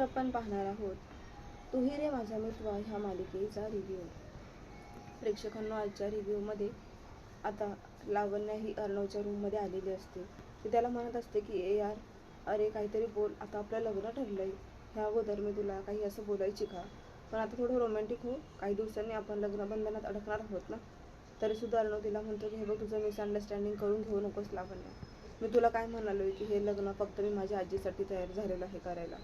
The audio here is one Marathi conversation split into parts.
आपण पाहणार आहोत. तुही रे माझा मित्र ह्या मालिकेचा रिव्ह्यू प्रेक्षकांना आजच्या रिव्ह्यूमध्ये आता लावण्य ही अर्णवच्या रूममध्ये आलेली असते. ती त्याला म्हणत असते की ए यार अरे काहीतरी बोल. आता आपलं लग्न ठरलंय. ह्या अगोदर मी तुला काही असं बोलायची का? पण आता थोडं रोमॅन्टिक हो. काही दिवसांनी आपण लग्नबंधनात अडकणार आहोत ना? तरीसुद्धा अर्णव तिला म्हणतो की हे बघ तुझं मिसअंडरस्टँडिंग करून घेऊ नकोस लावण्या. मी तुला काय म्हणालोय की हे लग्न फक्त मी माझ्या आजीसाठी तयार झालेलं आहे करायला.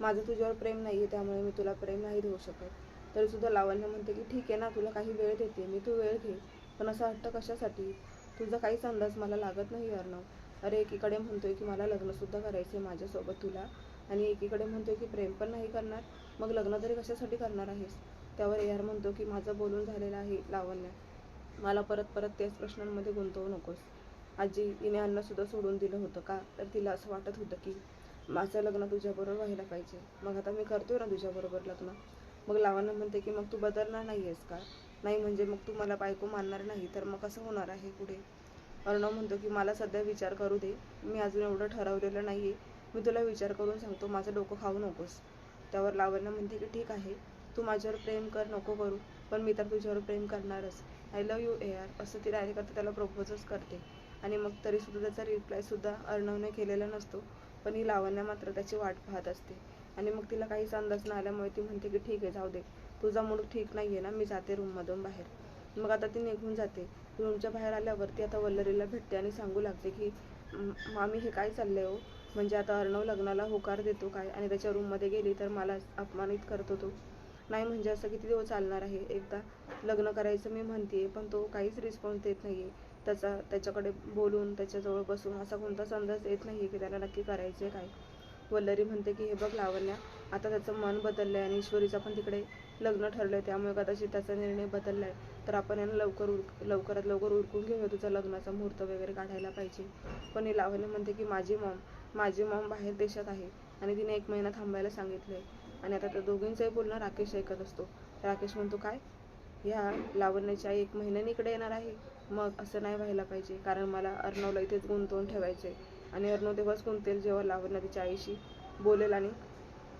माझं तुझ्यावर प्रेम नाही आहे त्यामुळे मी तुला प्रेम नाही देऊ शकत. तरी सुद्धा लावण्य म्हणते की ठीक आहे ना तुला काही वेळ देते मी तू वेळ घे. पण असं हट्ट कशासाठी? तुझा काहीच अंदाज मला लागत नाही अर्णव. अरे एकीकडे म्हणतोय की मला लग्नसुद्धा करायचं आहे माझ्यासोबत तुला. आणि एकीकडे म्हणतोय की प्रेम पण नाही करणार. मग लग्न तरी कशासाठी करणार आहेस? त्यावर ए आर म्हणतो की माझं बोलून झालेलं आहे लावण्य. मला परत परत त्याच प्रश्नांमध्ये गुंतवू नकोस. आजी तिने अन्नसुद्धा सोडून दिलं होतं का? तर तिला असं वाटत होतं की माझं लग्न तुझ्याबरोबर व्हायला पाहिजे. मग आता मी करतोय ना तुझ्याबरोबर लग्न. मग लावण्य म्हणते की मग तू बदलणार नाही आहेस का? नाही म्हणजे मग तू मला बायको मानणार नाही तर मग कसं होणार आहे पुढे? अर्णव म्हणतो की मला सध्या विचार करू दे. मी अजून एवढं ठरवलेलं नाही आहे मी तुला विचार करून सांगतो माझं डोकं खाऊ नकोस. त्यावर लावण्य म्हणते की ठीक आहे. तू माझ्यावर प्रेम कर नको करू. पण मी तर तुझ्यावर प्रेम करणारच. I love you A R असं ती डायरेक्ट करते त्याला प्रपोजच करते. आणि मग तरीसुद्धा त्याचा रिप्लायसुद्धा अर्णवने केलेला नसतो. पण ही लावण्या मात्र त्याची वाट पाहत असते. आणि मग तिला काहीच अंदाज न आल्यामुळे ती म्हणते की ठीक आहे जाऊ दे. तुझा मूड ठीक नाही आहे ना मी जाते रूममधून बाहेर. मग आता ती निघून जाते. रूमच्या बाहेर आल्यावर ती आता वल्लरीला भेटते आणि सांगू लागते की मामी हे काय चाललंय हो? म्हणजे आता अर्णव लग्नाला होकार देतो काय? आणि त्याच्या रूममध्ये गेली तर मला अपमानित करतो तो. नाही म्हणजे असं किती दिवस चालणार आहे? एकदा लग्न करायचं मी म्हणते पण तो काहीच रिस्पॉन्स देत नाही आहे त्याचा त्याच्याकडे बोलून त्याच्याजवळ बसून असा कोणताच अंदाज येत नाही की त्याला नक्की करायचं आहे काय. वल्लरी म्हणते की हे बघ लावण्या आता त्याचं मन बदललं आहे आणि ईश्वरीचं पण तिकडे लग्न ठरलं आहे त्यामुळे कदाचित त्याचा निर्णय बदलला आहे तर आपण यांना लवकर उर लवकरात लवकर उरकून घेऊया तुझा लग्नाचा मुहूर्त वगैरे काढायला पाहिजे. पण हे लावण्य म्हणते की माझी मॉम माझी मॉम बाहेर देशात आहे आणि तिने एक महिना थांबायला सांगितलं आहे आणि आता त्या दोघींचंही बोलणं राकेश ऐकत असतो. राकेश म्हणतो काय? ह्या लावण्याच्या आई एक महिन्याने इकडे येणार आहे. मग असं नाही व्हायला पाहिजे. कारण मला अर्णवला इथेच गुंतवून ठेवायचे आणि अर्णव तेव्हाच गुंतेल जेव्हा लावण्या तिच्या आईशी बोलेल आणि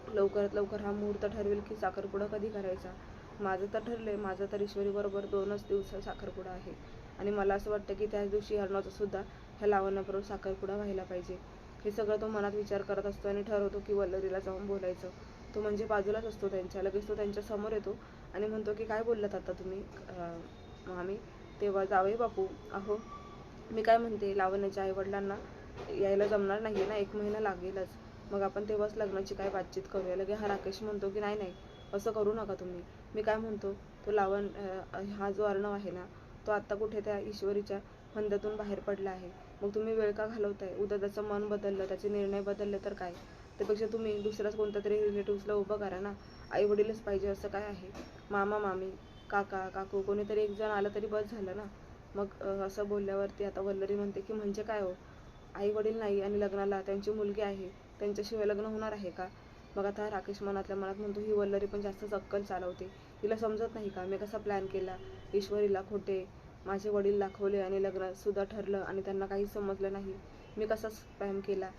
लवकरात लवकर हा मुहूर्त ठरवेल की साखरपुडा कधी करायचा. माझं तर ठरलंय. माझं तर ईश्वरीबरोबर दोनच दिवस साखरपुडा आहे. आणि मला असं वाटतं की त्याच दिवशी अर्णवचा सुद्धा ह्या लावण्याबरोबर साखरपुडा व्हायला पाहिजे. हे सगळं तो मनात विचार करत असतो आणि ठरवतो की वल्लरीला जाऊन बोलायचं. तो म्हणजे बाजूलाच असतो त्यांच्या. लगेच तो त्यांच्यासमोर येतो. आणि म्हणतो की काय बोललात आता तुम्ही? मग आम्ही तेव्हा जावे बापू. अहो मी काय म्हणते लावण्याच्या आईवडिलांना यायला जमणार नाही ना एक महिना लागेलच. मग आपण तेव्हाच लग्नाची काय बातचीत करूया? लगे हा राकेश म्हणतो की नाही नाही असं करू नका तुम्ही. मी काय म्हणतो तो लावण हा जो अर्णव आहे ना तो आत्ता कुठे त्या ईश्वरीच्या फंद्यातून बाहेर पडला आहे. मग तुम्ही वेळ का घालवताय? उद्या त्याचं मन बदललं त्याचे निर्णय बदलले तर काय? त्यापेक्षा तुम्ही दुसऱ्याच कोणत्या तरी रिलेटिव्हला उभं करा ना. आई वडीलच पाहिजे असं काय आहे? मामा मामी काका काकू कोणीतरी एक जण आलं तरी बस झालं ना. मग असं बोलल्यावरती आता वल्लरी म्हणते की म्हणजे काय हो? आई वडील नाही आणि लग्नाला त्यांची मुलगी आहे. त्यांच्याशिवाय लग्न होणार आहे का? मग आता राकेश मनातल्या मनात म्हणतो ही वल्लरी पण जास्तच अक्कल चालवते. तिला समजत नाही का? मी कसा प्लॅन केला? ईश्वरीला खोटे माझे वडील दाखवले आणि लग्न सुद्धा ठरलं आणि त्यांना काही समजलं नाही. मी कसा स्पॅम केला?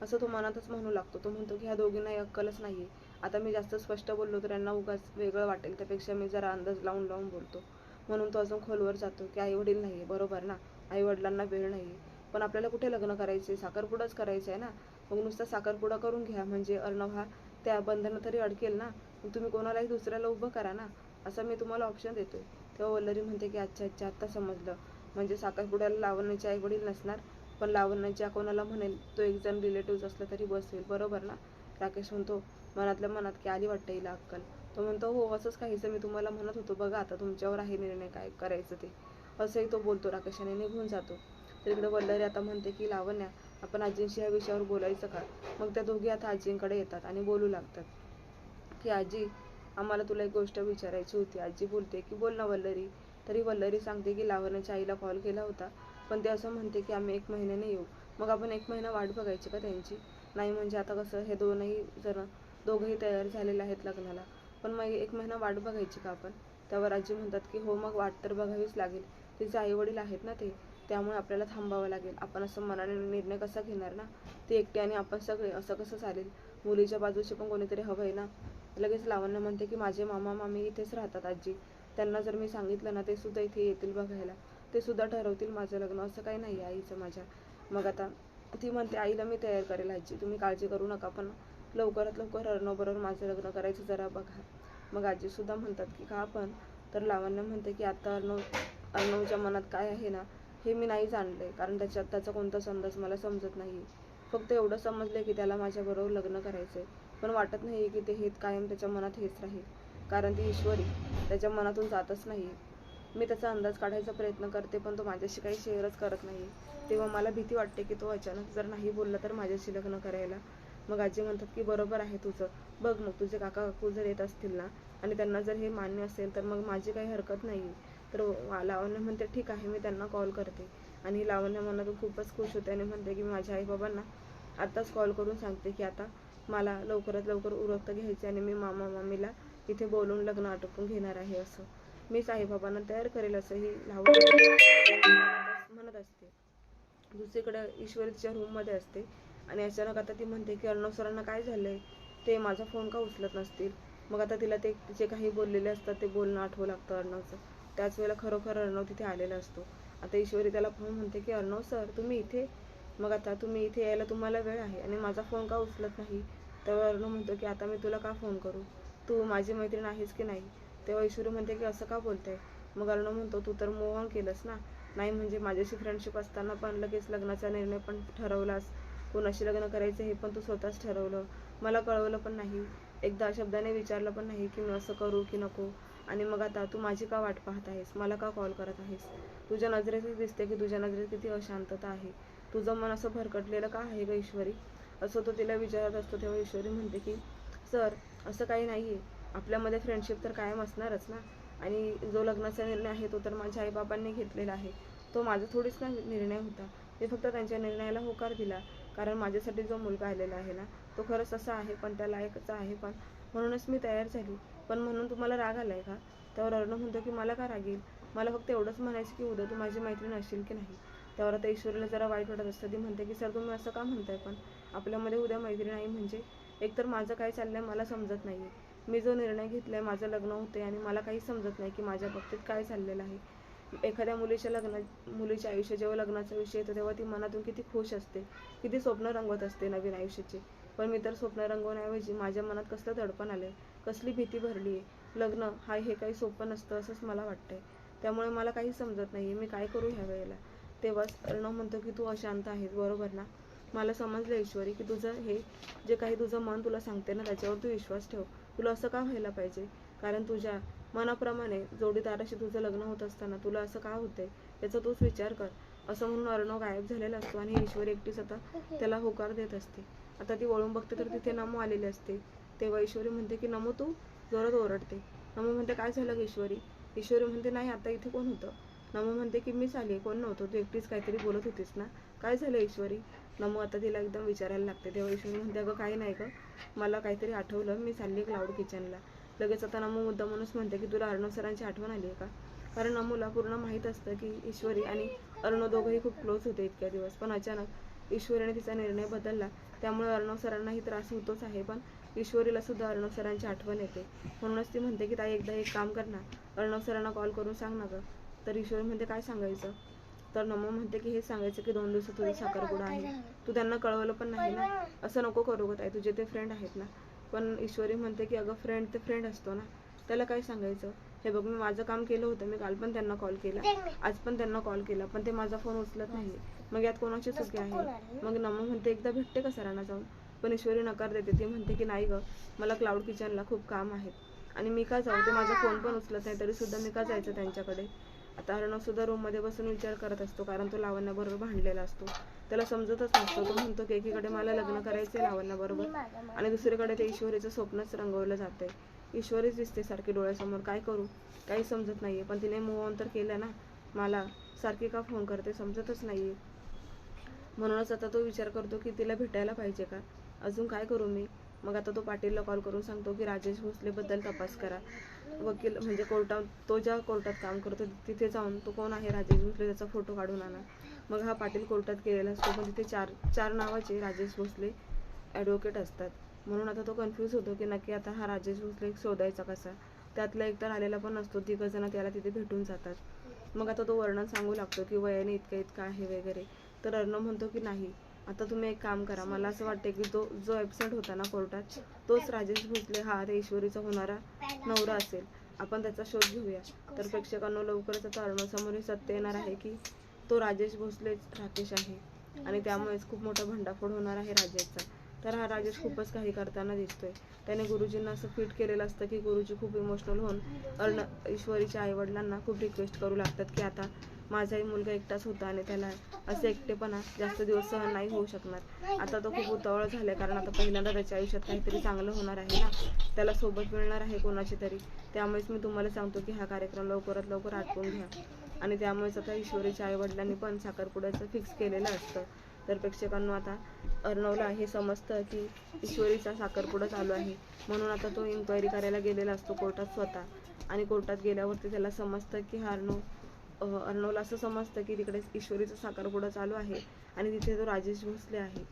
असं तो मनातच म्हणू लागतो. तो म्हणतो की ह्या दोघींनाही अक्कलच नाहीये. आता मी जास्त स्पष्ट बोललो तर यांना उगाच वेगळं वाटेल त्यापेक्षा मी जरा अंदाज लावून लावून बोलतो. म्हणून तो अजून खोलवर जातो की आई वडील नाही बरोबर ना? आई वडिलांना वेळ नाही पण आपल्याला कुठे लग्न करायचे साखरपुडाच करायचं आहे ना? मग नुसता साखरपुडा करून घ्या म्हणजे अर्णव हा त्या बंधनात तरी अडकेल ना? मग तुम्ही कोणालाही दुसऱ्याला उभं करा ना? असं मी तुम्हाला ऑप्शन देतो तेव्हा वल्लरी म्हणते की अच्छा अच्छा आत्ता समजलं. म्हणजे साखरपुड्याला लावण्याचे आई वडील नसणार पण लावण्याच्या कोणाला म्हणेल तो एक जण रिलेटिव्ह असला तरी बस होईल बरोबर ना? राकेश म्हणतो मनातल्या मनात की आली वाटतं हिला अक्कल? तो म्हणतो हो असंच काहीचं मी तुम्हाला म्हणत होतो. बघा आता तुमच्यावर आहे निर्णय काय करायचं ते. असंही तो बोलतो राकेशाने निघून जातो. तर इकडे वल्लरी आता म्हणते की लावण्या आपण आजींशी या विषयावर बोलायचं का? मग त्या दोघी आता आजींकडे येतात आणि बोलू लागतात की आजी आम्हाला तुला एक गोष्ट विचारायची होती. आजी बोलते की बोल ना वल्लरी. तरी वल्लरी सांगते की लावण्याच्या आईला कॉल केला होता. पण ते असं म्हणते की आम्ही एक महिन्याने येऊ. मग आपण एक महिना वाट बघायची का त्यांची? नाही म्हणजे आता कसं हे दोनही जर दोघंही तयार झालेले आहेत लग्नाला. पण मग एक महिना वाट बघायची का आपण? त्यावर आजी म्हणतात की हो मग वाट तर बघावीच लागेल. तिचे आई वडील आहेत ना ते त्यामुळे आपल्याला थांबावं लागेल. आपण असं मनाने निर्णय कसा घेणार ना? ते एकटे आणि आपण सगळे असं कसं चालेल? मुलीच्या बाजूचे पण कोणीतरी हवं आहे ना? लगेच लावण्य म्हणते की माझे मामा मामी इथेच राहतात आजी. त्यांना जर मी सांगितलं ना ते सुद्धा इथे येतील बघायला. ते सुद्धा ठरवतील माझं लग्न. असं काही नाही आहे आईचं माझ्या. मग आता ती म्हणते आईला मी तयार करेल आजी तुम्ही काळजी करू नका पण लवकरात लवकर अर्णवबरोबर माझं लग्न करायचं जरा बघा. मग आजी सुद्धा म्हणतात की का पण. तर लावण्य म्हणते की आता अर्णव अर्णवच्या मनात काय आहे ना हे मी नाही जाणले कारण त्याच्यात त्याचा कोणताच अंदाज मला समजत नाही. फक्त एवढं समजले की त्याला माझ्याबरोबर लग्न करायचंय. पण वाटत नाही की ते हे कायम त्याच्या मनात हेच राहील. कारण ती ईश्वरी त्याच्या मनातून जातच नाही मी त्याचा अंदाज काढायचा प्रयत्न करते पण तो माझ्याशी काही शेअरच करत नाही. तेव्हा मला भीती वाटते की तो अचानक जर नाही बोलला तर माझ्याशी लग्न करायला. मग आजी म्हणतात की बरोबर आहे तुझं. बघ मग तुझे काका काकू जर येत असतील ना आणि त्यांना जर हे मान्य असेल तर मग माझी काही हरकत नाही. तर लावण्य म्हणते ठीक आहे मी त्यांना कॉल करते. आणि लावण्य मनातून खूपच खुश होते आणि म्हणते की मी माझ्या आईबाबांना आत्ताच कॉल करून सांगते की आता मला लवकरात लवकर उरक्त घ्यायचे आणि मी मामा मामीला इथे बोलून लग्न आटोपून घेणार आहे असं. मी साईबाबांना तयार करेल असंही म्हणत असते. दुसरीकडे ईश्वरी तिच्या रूममध्ये असते. आणि अचानक आता ती म्हणते की अर्णव सरांना काय झालंय? ते माझा फोन का उचलत नसतील? मग आता तिला ते जे काही बोललेले असतात ते बोलणं आठवं लागतं अर्णवचं. त्याच वेळेला खरोखर अर्णव तिथे आलेला असतो. आता ईश्वरी त्याला फोन म्हणते की अर्णव सर तुम्ही इथे? मग आता तुम्ही इथे यायला तुम्हाला वेळ आहे आणि माझा फोन का उचलत नाही? तेव्हा अर्णव म्हणतो की आता मी तुला का फोन करू? तू माझी मैत्रीण आहेस की नाही? तेव्हा ईश्वरी म्हणते की असं का बोलते मग अर्णव म्हणतो तू तर मोह ऑन केलंस ना? नाही म्हणजे माझ्याशी फ्रेंडशिप असताना पण लगेच लग्नाचा निर्णय पण ठरवलास. कोणाशी लग्न करायचं हे पण तू स्वतःच ठरवलं. मला कळवलं पण नाही. एकदा शब्दाने विचारलं पण नाही की मी असं करू की नको. आणि मग आता तू माझी का वाट पाहत आहेस? मला का कॉल करत आहेस? तुझ्या नजरेतच दिसते की तुझ्या नजरेत किती अशांतता आहे. तुझं मन असं भरकटलेलं का आहे ग ईश्वरी? असं तो तिला विचारत असतो तेव्हा ईश्वरी म्हणते की सर असं काही नाही आहे आपल्यामध्ये फ्रेंडशिप तर कायम असणारच ना. आणि जो लग्नाचा निर्णय आहे तो तर माझ्या आईबाबांनी घेतलेला आहे. तो माझा थोडीच ना निर्णय होता. मी फक्त त्यांच्या निर्णयाला होकार दिला. कारण माझ्यासाठी जो मुलगा आलेला आहे ना तो खरंच असा आहे पण त्या लायकचा आहे पण म्हणूनच मी तयार झाली. पण म्हणून तुम्हाला राग आलाय का? त्यावर अर्ण म्हणतो की मला का राग येईल? मला फक्त एवढंच म्हणायचं की उद्या तू माझी मैत्रीण असशील की नाही? त्यावर आता ईश्वरीला जरा वाईट वाटत असतं. ती म्हणते की सर तुम्ही असं का म्हणताय? पण आपल्यामध्ये उद्या मैत्रीण आहे म्हणजे एकतर माझं काय चाललंय मला समजत नाही मी जो निर्णय घेतला आहे माझं लग्न होते आणि मला काही समजत नाही की माझ्या बाबतीत काय चाललेलं आहे. एखाद्या मुलीच्या लग्न मुलीच्या आयुष्य जेव्हा लग्नाचा विषय येतो तेव्हा ती मनातून किती खुश असते. किती स्वप्न रंगवत असते नवीन आयुष्याची. पण मी तर स्वप्न रंगवण्याऐवजी माझ्या मनात कसलं दडपण आलंय कसली भीती भरली आहे लग्न हा हे काही सोपं नसतं असंच मला वाटतंय. त्यामुळे मला काही समजत नाही मी काय करू ह्या वेळेला? तेव्हाच अर्णव म्हणतो की तू अशांत आहेस बरोबर ना? मला समजलं ईश्वरी की तुझं हे जे काही तुझं मन तुला सांगते ना त्याच्यावर तू विश्वास ठेव. तुला असं का व्हायला पाहिजे? कारण तुझ्या मनाप्रमाणे जोडीदाराशी तुझं लग्न होत असताना तुला असं का होतंय? याचा तूच विचार कर. असं म्हणून अर्णव गायब झालेला असतो आणि ईश्वरी एकटीच आता त्याला होकार देत असते. आता ती वळून बघते तर तिथे नमो आलेली असते. तेव्हा ईश्वरी म्हणते की नमो तू जोरात ओरडते. नमो म्हणते काय झालं ईश्वरी? ईश्वरी म्हणते नाही आता इथे कोण होतं? नमो म्हणते की मीच आली कोण नव्हतं? तू एकटीच काहीतरी बोलत होतीस ना? काय झालं ईश्वरी? नमो आता तिला एकदम विचारायला लागते. तेव्हा ईश्वरी म्हणते अगं काही नाही गं. मला काहीतरी आठवलं. मी चालली क्लाउड किचनला लगेच आता नमो मुद्दा म्हणूनच म्हणते की तुला अर्णव सरांची आठवण आली आहे का? कारण नमोला पूर्ण माहीत असतं की ईश्वरी आणि अर्णव दोघंही खूप क्लोज होते इतक्या दिवस. पण अचानक ईश्वरीने तिचा निर्णय बदलला. त्यामुळे अर्णव सरांनाही त्रास होतोच आहे. पण ईश्वरीला सुद्धा अर्णव सरांची आठवण येते. म्हणूनच ती म्हणते की ताई एकदा एक काम कर ना. अर्णव सरांना कॉल करून सांग ना गं. तर ईश्वरी म्हणते काय सांगायचं? तर नमो म्हणते की हेच सांगायचं की दोन दिवसात तुझा साखरपुडा आहे. तू त्यांना कळवलं पण नाही ना? असं नको करू गं ताई तुझे ते फ्रेंड आहेत ना. पण ईश्वरी म्हणते की अगं फ्रेंड ते फ्रेंड असतो ना. त्याला काय सांगायचं? हे बघ मी माझं काम केलं होतं. मी काल पण त्यांना कॉल. केला आज पण त्यांना कॉल केला. पण ते माझा फोन उचलत नाही. मग यात कोणाची चुकी आहे? मग नमो म्हणते एकदा भेटते का सरांना जाऊन? पण ईश्वरी नकार देते. ती म्हणते की नाही ग मला क्लाउड किचनला खूप काम आहे आणि मी का जाऊ? ते माझा फोन पण उचलत नाही. तरी सुद्धा मी का जायचं त्यांच्याकडे? आता अर्णव सुद्धा रूममध्ये बसून विचार करत असतो कारण तो लावण्याबरोबर भांडलेला असतो. त्याला समजतच नसतो. तो म्हणतो की एकीकडे मला लग्न करायचे लावण्याबरोबर आणि दुसरीकडे ते ईश्वरीचं स्वप्नच रंगवलं जातंय. ईश्वरीच दिसते सारखी डोळ्यासमोर. काय करू? काही समजत नाहीये. पण तिने मूव ऑन तर केलं ना? मला सारखी का फोन करते? समजतच नाहीये. म्हणूनच आता तो विचार करतो की तिला भेटायला पाहिजे का? अजून काय करू मी? मग आता तो पाटीलला कॉल करून सांगतो की राजेश भोसलेबद्दल तपास करा. वकील म्हणजे कोर्टात तो ज्या कोर्टात काम करतो तिथे जाऊन तो कोण आहे राजेश भोसले त्याचा फोटो काढून आणा. मग हा पाटील कोर्टात गेलेला असतो पण तिथे चार चार नावाचे राजेश भोसले ॲडव्होकेट असतात. म्हणून आता तो कन्फ्यूज होतो की नक्की आता हा राजेश भोसले शोधायचा कसा? त्यातला एक तर आलेला पण असतो तिघजण त्याला तिथे भेटून जातात. मग आता तो वर्णन सांगू लागतो की वयाने इतकं इतकं आहे वगैरे. तर अर्णव म्हणतो की नाही आता तुम्ही एक काम करा मला असं वाटतं की तो जो ॲबसेंट होता ना कोर्टात तोच राजेश भोसले हा रेश्वरीचा होणारा नवरा असेल. आपण त्याचा शोध घेऊया. तर प्रेक्षकांना लवकरच आता अर्णवसमोर हे सत्य येणार आहे की तो राजेश भोसलेच राकेश आहे. आणि त्यामुळेच खूप मोठा भंडाफोड होणार आहे राजेशचा. तर हा राजेश खूपच काही करताना दिसतोय. त्याने गुरुजींना असं फिट केलेलं असतं की गुरुजी खूप इमोशनल होऊन अर्ण ईश्वरीच्या आईवडिलांना खूप रिक्वेस्ट करू लागतात की आता माझाही मुलगा एकटाच होता आणि त्याला असे एकटेपणा जास्त दिवस सहन नाही होऊ शकणार. आता तो खूप उतावळ झालाय कारण आता पहिल्यांदा त्याच्या आयुष्यात काहीतरी चांगलं होणार आहे ना. त्याला सोबत मिळणार आहे कोणाची तरी. त्यामुळेच मी तुम्हाला सांगतो की हा कार्यक्रम लवकरात लवकर आटपून घ्या. आणि त्यामुळेच आता ईश्वरीच्या आईवडिलांनी पण साखरपुड्याचं फिक्स केलेलं असतं. तर प्रेक्षकांना आता अर्णवला हे समजतं की ईश्वरीचा साखरपुडा चालू आहे. म्हणून आता तो इन्क्वायरी करायला गेलेला असतो कोर्टात स्वतः. आणि कोर्टात गेल्यावरती त्याला समजतं की हा अर्णव अर्णवला असं समजतं की तिकडे ईश्वरीचा साखरपुडा चालू आहे आणि तिथे तो राजेश भोसले आहे.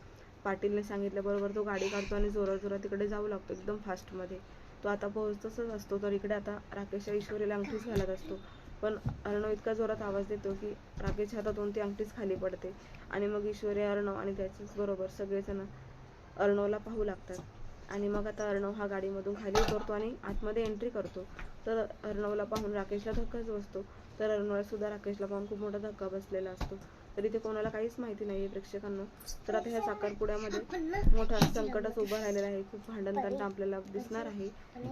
पाटीलने सांगितल्याबरोबर तो गाडी काढतो आणि जोरात जोरात तिकडे जाऊ लागतो एकदम फास्टमध्ये. तो आता पोहोचतच असतो तर इकडे आता राकेश ईश्वरीला अंगठीच घालत असतो. पण अर्णव इतका जोरात आवाज देतो की राकेशच्या हातातून ती अंगठीच खाली पडते. आणि मग ईश्वरी अर्णव आणि त्याच्याच बरोबर सगळेजण अर्णवला पाहू लागतात. आणि मग आता अर्णव हा गाडीमधून खाली उतरतो आणि आतमध्ये एंट्री करतो. तर अर्णवला पाहून राकेशला धक्काच बसतो. तर अर्णवला सुद्धा राकेशला पाहून खूप मोठा धक्का बसलेला असतो. तर इथे कोणाला काहीच माहिती नाहीये प्रेक्षकांना. तर आता ह्या साखरपुड्यामध्ये मोठा संकटच उभं राहिलेलं आहे. खूप भांडण त्यांना आपल्याला दिसणार आहे.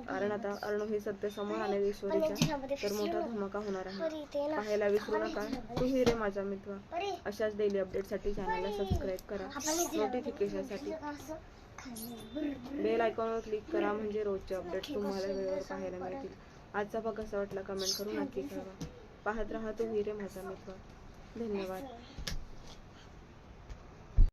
कारण आता अर्णव हे सत्य समोर आले ईश्वरीच्या. तर मोठा धमाका होणार आहे. पाहायला विसरू नका. तू रे माझा मित्र. अशाच डेली अपडेटसाठी चॅनलला सबस्क्राईब करा. नोटिफिकेशनसाठी बेल आयकॉनवर क्लिक करा म्हणजे रोजचे अपडेट तुम्हाला वेळेवर पाहायला मिळतील. आजचा भाग कसा वाटला कमेंट करून नक्की कळवा. पाहत राहा तू ही रे माझा मित्र. धन्यवाद.